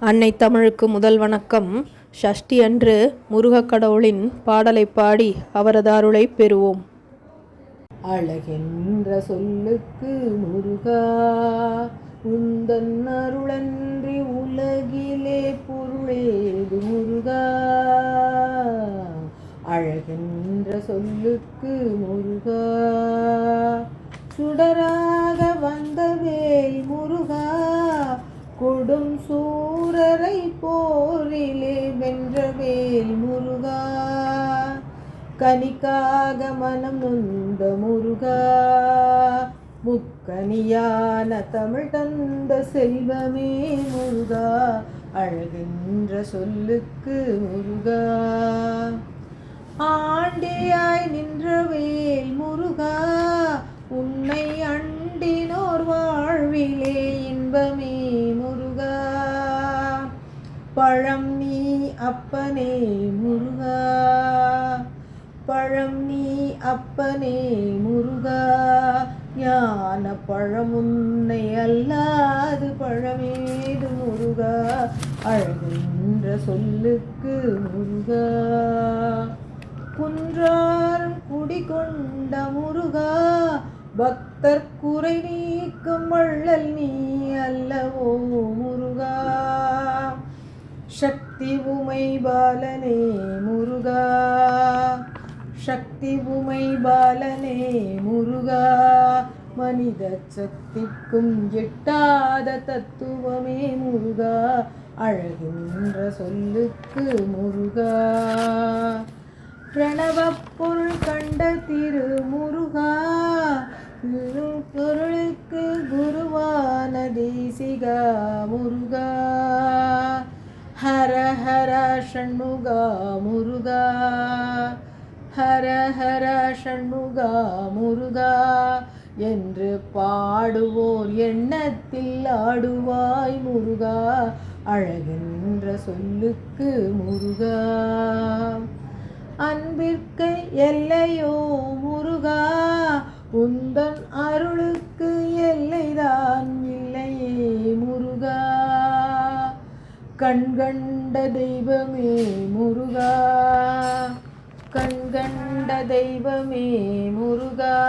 அன்னை தமிழுக்கு முதல் வணக்கம். ஷஷ்டி அன்று முருகக் கடவுளின் பாடலை பாடி அவரது அருளை பெறுவோம். அழகென்ற சொல்லுக்கு முருகா உந்தன் அருளன்றி உலகிலே பொருளேது முருகா. அழகென்ற சொல்லுக்கு முருகா கொடும் சூரரை போரிலே வென்ற வேல் முருகா. கனிக்காக மனம் நொந்த முருகா. முக்கனியான தமிழ் தந்த செல்வமே முருகா. அழகின்ற சொல்லுக்கு முருகா. ஆண்டியாய் நின்ற வேல் முருகா. பழம் நீ அப்பனே முருகா. பழம் நீ அப்பனே முருகா. ஞான பழம் உன்னை அல்லாது பழமேது முருகா. அழகின்ற சொல்லுக்கு முருகா. குன்றார் குடிகொண்ட முருகா. பக்தர் குறை நீக்கும் வள்ளல் நீ அல்லவோ சக்தி உமை பாலனே முருகா சக்தி உமை பாலனே முருகா மனித சக்திக்கும் எட்டாத தத்துவமே முருகா அழகின்ற சொல்லுக்கு முருகா। பிரணவப் பொருள் கண்ட திரு முருகா। பொருளுக்கு குருவான தேசிகா முருகா। ஹர ஷண்முகா முருகா. ஹர ஹர ஷண்முகா முருகா. என்று பாடுவோர் எண்ணத்தில் ஆடுவாய் முருகா. அழகின்ற சொல்லுக்கு முருகா. அன்பிற்கு எல்லையோ முருகா. உந்தன் அருளுக்கு எல்லைதான் கண்கண்ட தெய்வமே முருகா. கண்கண்ட தெய்வமே முருகா.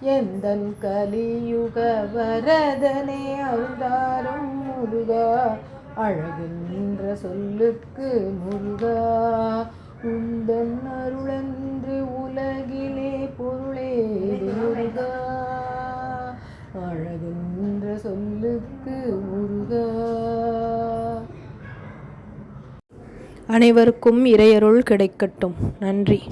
எந்தன் கலியுக வரதனே அருந்தாரும் முருகா. அழகின்ற சொல்லுக்கு முருகா. உந்தன் அருளன்று உலகிலே பொருளே முருகா. அழகின்ற சொல்லுக்கு முருகா. அனைவருக்கும் இறையருள் கிடைக்கட்டும். நன்றி.